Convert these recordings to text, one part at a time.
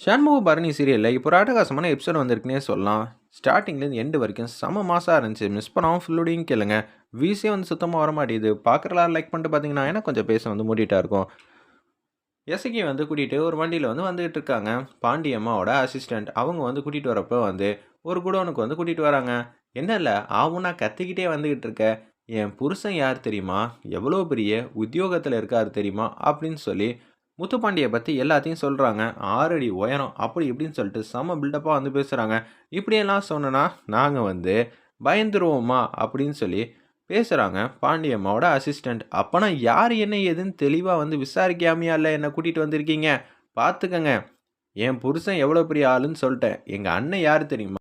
ஷண்முக பரணி சீரியலில் இப்போ ஒரு அட்டகாசமான எபிசோட் வந்திருக்குன்னே சொல்லலாம். ஸ்டார்டிங்லேருந்து எண்டு வரைக்கும் செம மாசாக இருந்துச்சு. மிஸ் பண்ணாமல் ஃபுல்லோடையும் கேளுங்க. வீசே வந்து சுத்தமாக வர மாட்டேங்குது பார்க்குறலாம் லைக் பண்ணிட்டு பார்த்தீங்கன்னா ஏன்னா கொஞ்சம் பேச வந்து மூடிட்டா இருக்கும். எசகி வந்து கூட்டிகிட்டு ஒரு வண்டியில் வந்து வந்துகிட்டு இருக்காங்க. பாண்டியம்மாவோட அசிஸ்டண்ட் அவங்க வந்து கூட்டிகிட்டு வரப்போ வந்து ஒரு குடோனுக்கு வந்து கூட்டிகிட்டு வராங்க. என்ன இல்லை ஆவுனா கத்திக்கிட்டே வந்துக்கிட்டு இருக்க. என் புருஷன் யார் தெரியுமா? எவ்வளோ பெரிய உத்தியோகத்தில் இருக்கார் தெரியுமா? அப்படின்னு சொல்லி முத்துப்பாண்டியை பற்றி எல்லாத்தையும் சொல்கிறாங்க ஆறடி உயரம் அப்படி இப்படின்னு சொல்லிட்டு செம பில்டப்பாக வந்து பேசுகிறாங்க இப்படியெல்லாம் சொன்னனா நாங்கள் வந்து பயந்துருவோமா? அப்படின்னு சொல்லி பேசுகிறாங்க பாண்டியம்மாவோட அசிஸ்டண்ட் அப்போனா யார் என்ன ஏதுன்னு தெளிவாக வந்து விசாரிக்காமையா இல்லை என்னை கூட்டிகிட்டு வந்திருக்கீங்க? பார்த்துக்கங்க என் புருஷன் எவ்வளோ பெரிய ஆளுன்னு சொல்லிட்டேன். எங்கள் அண்ணன் யார் தெரியுமா?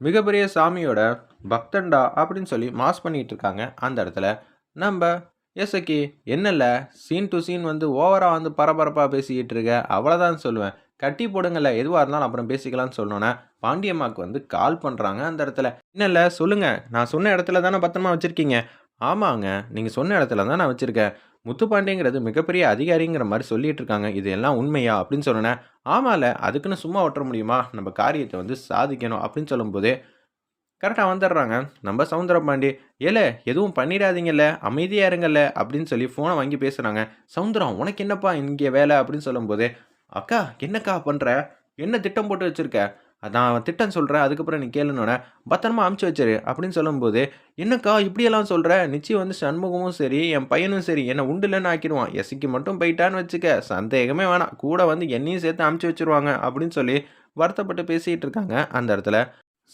மிகப்பெரிய சாமியோட பக்தண்டா அப்படின்னு சொல்லி மாஸ் பண்ணிகிட்டு இருக்காங்க. அந்த இடத்துல நம்ம எஸ்ஐக்கி என்னல்ல சீன் டு சீன் வந்து ஓவராக வந்து பரபரப்பாக பேசிக்கிட்டு இருக்க. அவ்வளோதான் சொல்லுவேன். கட்டி போடுங்கல்ல எதுவாக இருந்தாலும் அப்புறம் பேசிக்கலாம்னு சொல்லணுன்னே பாண்டியம்மாவுக்கு வந்து கால் பண்ணுறாங்க அந்த இடத்துல. என்னல்ல சொல்லுங்கள் நான் சொன்ன இடத்துல தானே பத்திரமா வச்சுருக்கீங்க? ஆமாங்க. நீங்கள் சொன்ன இடத்துல தான் நான் வச்சுருக்கேன். முத்துப்பாண்டியங்கிறது மிகப்பெரிய அதிகாரிங்கிற மாதிரி சொல்லிட்டு இருக்காங்க. இது எல்லாம் உண்மையா? அப்படின்னு சொன்னேன் ஆமால. அதுக்குன்னு சும்மா ஒட்டுற முடியுமா? நம்ம காரியத்தை வந்து சாதிக்கணும். அப்படின்னு சொல்லும்போது கரெக்டாக வந்துடுறாங்க. நம்ம சவுந்தரபாண்டி ஏல எதுவும் பண்ணிடாதீங்கல்ல அமைதியாக இருங்கல்ல அப்படின்னு சொல்லி ஃபோனை வாங்கி பேசுகிறாங்க சவுந்தரம் உனக்கு என்னப்பா இங்கே வேலை? அப்படின்னு சொல்லும்போது அக்கா என்னக்கா பண்ணுற என்ன திட்டம் போட்டு வச்சுருக்க? அதான் திட்டம் சொல்கிறேன் அதுக்கப்புறம் நீ கேளுனோடனே பத்திரமா அமுச்சு வச்சிரு அப்படின்னு சொல்லும்போது என்னக்கா இப்படியெல்லாம் சொல்கிற நிச்சயம் வந்து சண்முகமும் சரி என் பையனும் சரி என்னை உண்டுலன்னு ஆக்கிடுவான். எசிக்கு மட்டும் போயிட்டான்னு வச்சுக்க சந்தேகமே வேணாம். கூட வந்து என்னையும் சேர்த்து அமுச்சு வச்சுருவாங்க அப்படின்னு சொல்லி வருத்தப்பட்டு பேசிகிட்டு இருக்காங்க அந்த இடத்துல.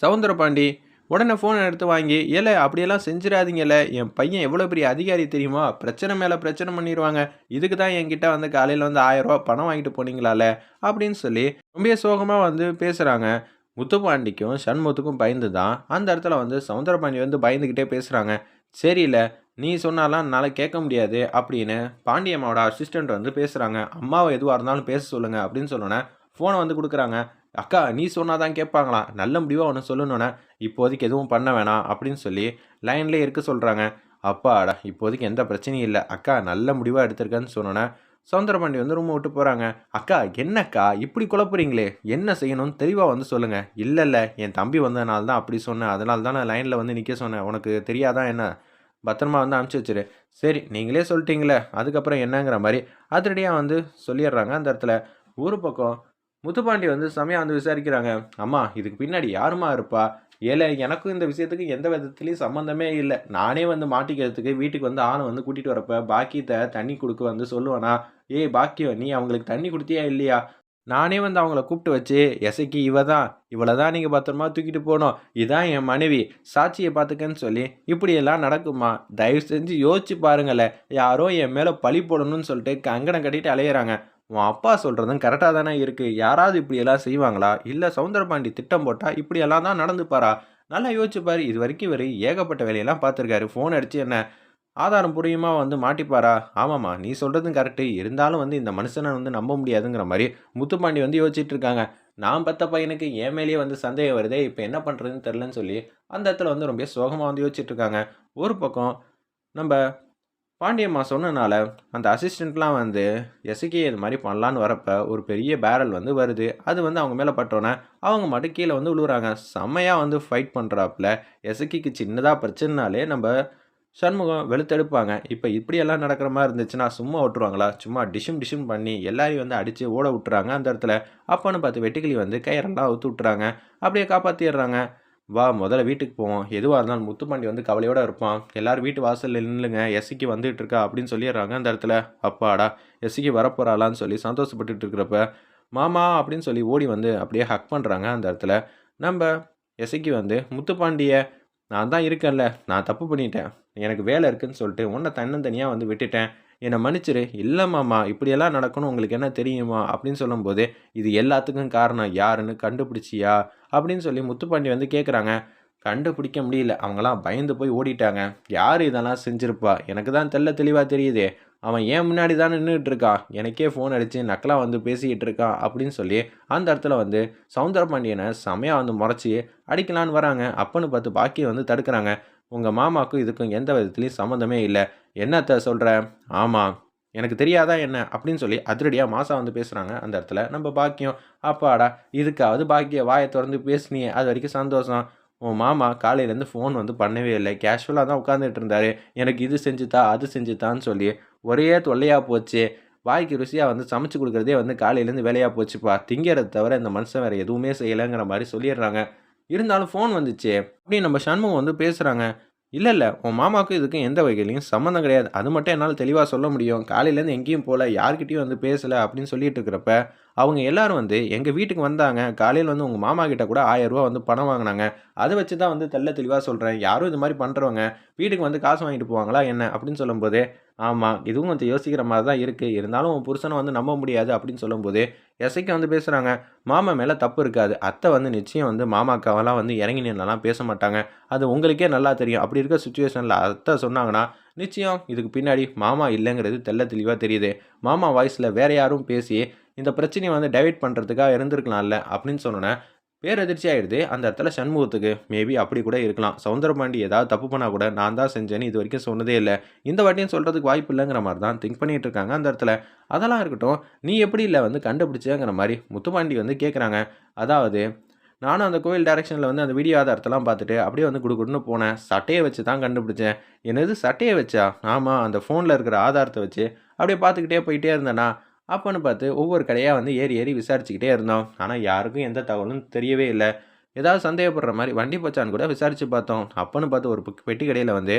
சவுந்தர பாண்டி உடனே ஃபோனை எடுத்து வாங்கி ஏல அப்படியெல்லாம் செஞ்சிடாதீங்கல்ல என் பையன் எவ்வளோ பெரிய அதிகாரி தெரியுமா? பிரச்சனை மேலே பிரச்சனை பண்ணிடுவாங்க இதுக்கு தான் என்கிட்ட வந்து காலையில் வந்து ஆயிரரூவா பணம் வாங்கிட்டு போனீங்களால? அப்படின்னு சொல்லி ரொம்ப சோகமாக வந்து பேசுகிறாங்க முத்துப்பாண்டிக்கும் சண்முகத்துக்கும் பயந்து தான் அந்த இடத்துல வந்து சவுந்தரபாண்டி வந்து பயந்துக்கிட்டே பேசுகிறாங்க சரியில்ல நீ சொன்னாலாம் என்னால் கேட்க முடியாது அப்படின்னு பாண்டியம்மாவோட அசிஸ்டண்ட் வந்து பேசுகிறாங்க அம்மாவை எதுவாக இருந்தாலும் பேச சொல்லுங்கள் அப்படின்னு சொன்னோன்னே ஃபோனை வந்து கொடுக்குறாங்க. அக்கா நீ சொன்னால் தான் கேட்பாங்களாம். நல்ல முடிவாக ஒன்று சொல்லணுன்னே இப்போதைக்கு எதுவும் பண்ண வேணாம் அப்படின்னு சொல்லி லைன்லேயே இருக்க சொல்கிறாங்க அப்பாடா இப்போதைக்கு எந்த பிரச்சனையும் இல்லை. அக்கா நல்ல முடிவாக எடுத்திருக்கேன்னு சொன்னோன்னே சௌந்தரபாண்டி வந்து ரூமை விட்டு போகிறாங்க அக்கா என்னக்கா இப்படி குழப்புறீங்களே? என்ன செய்யணும்னு தெளிவாக வந்து சொல்லுங்கள் இல்லை இல்லை என் தம்பி வந்ததுனால தான் அப்படி சொன்னேன். அதனால தான் நான் லைனில் வந்து நிற்க சொன்னேன். உனக்கு தெரியாதான் என்ன? பத்திரமா வந்து அனுப்பிச்சி வச்சிரு. சரி நீங்களே சொல்லிட்டீங்களே அதுக்கப்புறம் என்னங்கிற மாதிரி அதிரடியாக வந்து சொல்லிடுறாங்க அந்த இடத்துல. ஊர் பக்கம் முத்துப்பாண்டி வந்து சமயம் வந்து விசாரிக்கிறாங்க. அம்மா இதுக்கு பின்னாடி யாருமா இருப்பா? ஏழை எனக்கும் இந்த விஷயத்துக்கு எந்த விதத்துலேயும் சம்மந்தமே இல்லை. நானே வந்து மாட்டிக்கிறதுக்கு வீட்டுக்கு வந்து ஆணை வந்து கூட்டிகிட்டு வரப்ப பாக்கியத்தை தண்ணி கொடுக்க வந்து சொல்லுவேனா? ஏய் பாக்கியம் நீ அவங்களுக்கு தண்ணி கொடுத்தியா இல்லையா? நானே வந்து அவங்கள கூப்பிட்டு வச்சு எசைக்கு இவ தான். இவளை தான் நீங்கள் பத்திரமா தூக்கிட்டு போகணும். இதான் என் மனைவி. சாட்சியை பார்த்துக்கன்னு சொல்லி இப்படியெல்லாம் நடக்குமா? தயவு செஞ்சு யோசிச்சு பாருங்களேன் யாரோ என் மேலே பழி போடணும்னு சொல்லிட்டு கங்கணம் கட்டிட்டு அலையிறாங்க. உன் அப்பா சொல்கிறதும் கரெக்டாக தானே இருக்குது யாராவது இப்படியெல்லாம் செய்வாங்களா? இல்லை சவுந்தரபாண்டி திட்டம் போட்டால் இப்படியெல்லாம் தான் நடந்துப்பாரா? நல்லா யோசிச்சுப்பார் இது வரைக்கும் இவர் ஏகப்பட்ட வேலையெல்லாம் பார்த்துருக்காரு. ஃபோன் அடித்து என்ன ஆதாரம் புரியுமா வந்து மாட்டிப்பாரா? ஆமாம்மா நீ சொல்கிறதும் கரெக்டு இருந்தாலும் வந்து இந்த மனுஷனை வந்து நம்ப முடியாதுங்கிற மாதிரி முத்துப்பாண்டி வந்து யோசிச்சுட்டு இருக்காங்க. நான் பத்த பையனுக்கு என் மேலேயே வந்து சந்தேகம் வருதே. இப்போ என்ன பண்ணுறதுன்னு தெரிலன்னு சொல்லி அந்த இடத்துல வந்து ரொம்ப சோகமாக வந்து யோசிச்சுட்டு இருக்காங்க. ஒரு பக்கம் நம்ம பாண்டியம்மா சொன்னனால அந்த அசிஸ்டண்ட்லாம் வந்து எசக்கி இது மாதிரி பண்ணலான்னு வரப்போ ஒரு பெரிய பேரல் வந்து வருது. அது வந்து அவங்க மேலே பட்டோன்னே அவங்க மட்டும் கீழே வந்து விழுவுறாங்க. செம்மையாக வந்து ஃபைட் பண்ணுறாப்புல எசக்கிக்கு சின்னதாக பிரச்சனைனாலே நம்ம சண்முகம் வெளுத்தெடுப்பாங்க. இப்போ இப்படியெல்லாம் நடக்கிற மாதிரி இருந்துச்சுன்னா சும்மா விட்டுருவாங்களா? சும்மா டிஷும் டிஷும் பண்ணி எல்லாரையும் வந்து அடித்து ஓட விட்டுறாங்க அந்த இடத்துல. அப்போன்னு பார்த்து வெட்டுக்கிளி வந்து கயிறெல்லாம் அவுத்து விட்டுறாங்க. அப்படியே காப்பாற்றிடுறாங்க வா முதல்ல வீட்டுக்கு போவோம். எதுவாக இருந்தாலும் முத்துப்பாண்டி வந்து கவலையோடு இருப்பான். எல்லாரும் வீட்டு வாசலில் நில்லுங்க. எஸ்சிக்கு வந்துட்டு இருக்கா அப்படின்னு சொல்லிடுறாங்க அந்த இடத்துல. அப்பாடா எஸ்சிக்கு வரப்போறாளான்னு சொல்லி சந்தோஷப்பட்டுட்டு இருக்கிறப்ப மாமா அப்படின்னு சொல்லி ஓடி வந்து அப்படியே ஹக் பண்ணுறாங்க அந்த இடத்துல. நம்ம எஸ்சிக்கு வந்து முத்துப்பாண்டிய நான் தான் இருக்கேன்ல. நான் தப்பு பண்ணிட்டேன். எனக்கு வேலை இருக்குன்னு சொல்லிட்டு உன்னை தன்னந்தனியாக வந்து விட்டுட்டேன். என்னை மன்னிச்சிரு. இல்லை மாமா இப்படியெல்லாம் நடக்கணும் உங்களுக்கு என்ன தெரியுமா? அப்படின்னு சொல்லும்போது இது எல்லாத்துக்கும் காரணம் யாருன்னு கண்டுபிடிச்சியா? அப்படின்னு சொல்லி முத்துப்பாண்டி வந்து கேட்குறாங்க கண்டுபிடிக்க முடியல. அவங்களாம் பயந்து போய் ஓடிட்டாங்க. யார் இதெல்லாம் செஞ்சுருப்பா? எனக்கு தான் தெல்ல தெளிவாக தெரியுதே. அவன் ஏன் முன்னாடி தான் நின்றுட்டு இருக்கான் எனக்கே ஃபோன் அடித்து நக்கலாக வந்து பேசிக்கிட்டு இருக்கான் அப்படின்னு சொல்லி அந்த இடத்துல வந்து சவுந்தரபாண்டியனை செமையாக வந்து முறைச்சி அடிக்கலான்னு வராங்க. அப்பன்னு பார்த்து பாக்கியை வந்து தடுக்கிறாங்க. உங்கள் மாமாவுக்கும் இதுக்கும் எந்த விதத்துலேயும் சம்மந்தமே இல்லை. என்னத்த சொல்கிற ஆமாம் எனக்கு தெரியாதா என்ன? அப்படின்னு சொல்லி அதிரடியாக மாசா வந்து பேசுகிறாங்க அந்த இடத்துல நம்ம பாக்கியம். அப்பாடா இதுக்காவது பாக்கிய வாயை திறந்து பேசுனியே. அது வரைக்கும் சந்தோஷம். உன் மாமா காலையிலேருந்து ஃபோன் வந்து பண்ணவே இல்லை. கேஷுவலாக தான் உட்காந்துட்டு இருந்தார். எனக்கு இது செஞ்சுத்தா அது செஞ்சுத்தான்னு சொல்லி ஒரே தொல்லையாக போச்சு. வாய்க்கு ருசியாக வந்து சமைச்சு கொடுக்குறதே வந்து காலையிலேருந்து வேலையாக போச்சுப்பா. திங்கிறத தவிர இந்த மனுஷன் வேறு எதுவுமே செய்யலைங்கிற மாதிரி சொல்லிடுறாங்க. இருந்தாலும் ஃபோன் வந்துச்சு. அப்படி நம்ம சண்முகம் வந்து பேசுகிறாங்க இல்லை இல்லை உன் மாமாவுக்கும் இதுக்கும் எந்த வகையிலையும் சம்மந்தம் கிடையாது. அது மட்டும் என்னால் தெளிவாக சொல்ல முடியும். காலையிலேருந்து எங்கேயும் போகல யார்கிட்டையும் வந்து பேசலை அப்படின்னு சொல்லிட்டு இருக்கிறப்ப அவங்க எல்லாரும் வந்து எங்கள் வீட்டுக்கு வந்தாங்க காலையில் வந்து உங்கள் மாமா கிட்ட கூட ஆயிரம் வந்து பணம் வாங்கினாங்க. அதை வச்சு தான் வந்து தெல்ல தெளிவாக சொல்கிறேன் யாரும் இது மாதிரி பண்ணுறவங்க வீட்டுக்கு வந்து காசு வாங்கிட்டு போவாங்களா என்ன? அப்படின்னு சொல்லும்போது ஆமாம் இதுவும் கொஞ்சம் யோசிக்கிற மாதிரி தான் இருக்குது இருந்தாலும் உன் புருஷனை வந்து நம்ப முடியாது. அப்படின்னு சொல்லும்போது எசைக்கு வந்து பேசுகிறாங்க மாமா மேலே தப்பு இருக்காது. அத்தை வந்து நிச்சயம் வந்து மாமாக்காவெல்லாம் வந்து இறங்கி நின்னலாம் பேச மாட்டாங்க. அது உங்களுக்கே நல்லா தெரியும். அப்படி இருக்க சுச்சுவேஷனில் அத்தை சொன்னாங்கன்னா நிச்சயம் இதுக்கு பின்னாடி மாமா இல்லைங்கிறது தெல்ல தெளிவாக தெரியுது. மாமா வாய்ஸில் வேற யாரும் பேசி இந்த பிரச்சனையை வந்து டைவர்ட் பண்ணுறதுக்காக இருந்திருக்கலாம்ல அப்படின்னு சொன்னோன்னே பேரதிர்ச்சி ஆகிடுது அந்த இடத்துல சண்முகத்துக்கு மேபி அப்படி கூட இருக்கலாம். சவுந்தரபாண்டி ஏதாவது தப்பு பண்ணால் கூட நான் தான் செஞ்சேன்னு இது வரைக்கும் சொன்னதே இல்லை. இந்த வாட்டியும் சொல்கிறதுக்கு வாய்ப்பு இல்லைங்கிற மாதிரி தான் திங்க் பண்ணிட்டு இருக்காங்க அந்த இடத்துல. அதெல்லாம் இருக்கட்டும் நீ எப்படி இல்லை வந்து கண்டுபிடிச்சேங்கிற மாதிரி முத்துப்பாண்டி வந்து கேட்குறாங்க அதாவது நானும் அந்த கோயில் டைரெக்ஷனில் வந்து அந்த வீடியோ ஆதாரத்தெல்லாம் பார்த்துட்டு அப்படியே வந்து குடுகுடுன்னு போனேன். சட்டையை வச்சு தான் கண்டுபிடிச்சேன். என்னது சட்டையை வச்சா? ஆமாம் அந்த ஃபோனில் இருக்கிற ஆதாரத்தை வச்சு அப்படியே பார்த்துக்கிட்டே போயிட்டே இருந்தேன்னா அப்போன்னு பார்த்து ஒவ்வொரு கடையாக வந்து ஏறி ஏறி விசாரிச்சுக்கிட்டே இருந்தோம் ஆனால் யாருக்கும் எந்த தகவலும் தெரியவே இல்லை. ஏதாவது சந்தேகப்படுற மாதிரி வண்டி போச்சான்னு கூட விசாரித்து பார்த்தோம். அப்போன்னு பார்த்து ஒரு பெட்டி கடையில் வந்து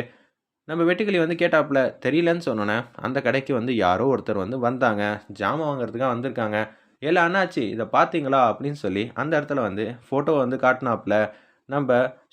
நம்ம வெட்டுக்கிளி வந்து கேட்டாப்புல தெரியலன்னு சொன்னோன்னே அந்த கடைக்கு வந்து யாரோ ஒருத்தர் வந்து வந்தாங்க. ஜாமான் வாங்குறதுக்காக வந்திருக்காங்க. ஏல அண்ணாச்சி இதை பார்த்தீங்களா? அப்படின்னு சொல்லி அந்த இடத்துல வந்து ஃபோட்டோ வந்து காட்டினாப்புல நம்ம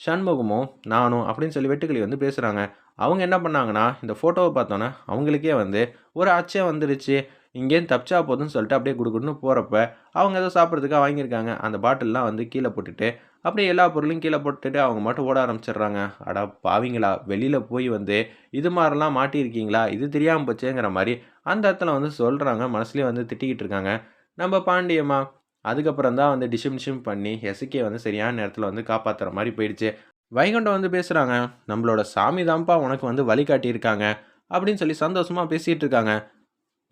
சண்முகமும் நானும் அப்படின்னு சொல்லி வெட்டுக்கிளி வந்து பேசுகிறாங்க அவங்க என்ன பண்ணாங்கன்னா இந்த ஃபோட்டோவை பார்த்தோன்னே அவங்களுக்கே வந்து ஒரு அச்சம் வந்துருச்சு. இங்கேருந்து தப்பிச்சா போதும்னு சொல்லிட்டு அப்படியே குடுகுடுன்னு போகிறப்ப அவங்க ஏதோ சாப்பிட்றதுக்காக வாங்கியிருக்காங்க. அந்த பாட்டில்லாம் வந்து கீழே போட்டுட்டு அப்படியே எல்லா பொருளையும் கீழே போட்டுட்டு அவங்க மட்டும் ஓட ஆரம்பிச்சிடுறாங்க. அடா பாவிங்களா வெளியில் போய் வந்து இது மாதிரிலாம் மாட்டியிருக்கீங்களா? இது தெரியாமல் போச்சேங்கிற மாதிரி அந்த இடத்துல வந்து சொல்கிறாங்க மனசுலேயே வந்து திட்டிக்கிட்டு இருக்காங்க. நம்ம பாண்டியம்மா அதுக்கப்புறம் தான் வந்து டிஷிம் டிஷிம் பண்ணி எசுக்கே வந்து சரியான நேரத்தில் வந்து காப்பாற்றுற மாதிரி போயிடுச்சு. வைகுண்டம் வந்து பேசுகிறாங்க நம்மளோட சாமி தான்ப்பா உனக்கு வந்து வழிகாட்டியிருக்காங்க அப்படின்னு சொல்லி சந்தோஷமாக பேசிகிட்டு இருக்காங்க.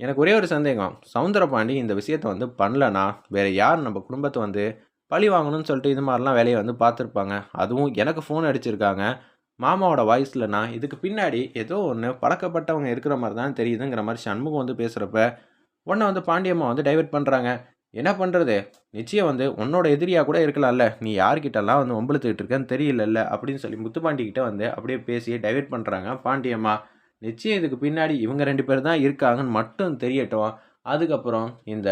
எனக்கு ஒரே ஒரு சந்தேகம். சவுந்தரபாண்டி இந்த விஷயத்த வந்து பண்ணலனா வேறு யார் நம்ம குடும்பத்தை வந்து பழி வாங்கணும்னு சொல்லிட்டு இது மாதிரிலாம் வேலையை வந்து பார்த்துருப்பாங்க. அதுவும் எனக்கு ஃபோன் அடிச்சிருக்காங்க. மாமாவோட வாய்ஸ்லனா இதுக்கு பின்னாடி ஏதோ ஒன்று பழக்கப்பட்டவங்க இருக்கிற மாதிரி தான் தெரியுதுங்கிற மாதிரி சண்முகம் வந்து பேசுகிறப்ப உன்னை வந்து பாண்டியம்மா வந்து டைவெர்ட் பண்ணுறாங்க என்ன பண்ணுறது நிச்சயம் வந்து உன்னோட எதிரியாக கூட இருக்கலாம்ல. நீ யார்கிட்டலாம் வந்து ஒம்பளுத்துக்கிட்டு இருக்கேன்னு தெரியலல்ல அப்படின்னு சொல்லி முத்துப்பாண்டி கிட்ட வந்து அப்படியே பேசி டைவெர்ட் பண்ணுறாங்க பாண்டியம்மா நிச்சயம் இதுக்கு பின்னாடி இவங்க ரெண்டு பேர் தான் இருக்காங்கன்னு மட்டும் தெரியட்டும் அதுக்கப்புறம் இந்த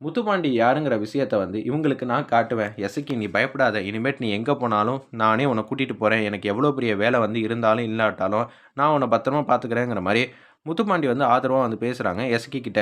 முத்துப்பாண்டி யாருங்கிற விஷயத்த வந்து இவங்களுக்கு நான் காட்டுவேன். எசக்கி நீ பயப்படாத. இனிமேட் நீ எங்கே போனாலும் நானே உன்னை கூட்டிகிட்டு போகிறேன் எனக்கு எவ்வளோ பெரிய வேலை வந்து இருந்தாலும் இல்லாட்டாலும் நான் உன்னை பத்திரமா பார்த்துக்கிறேங்கிற மாதிரி முத்துப்பாண்டி வந்து ஆதரவாக வந்து பேசுகிறாங்க எசக்கி கிட்ட.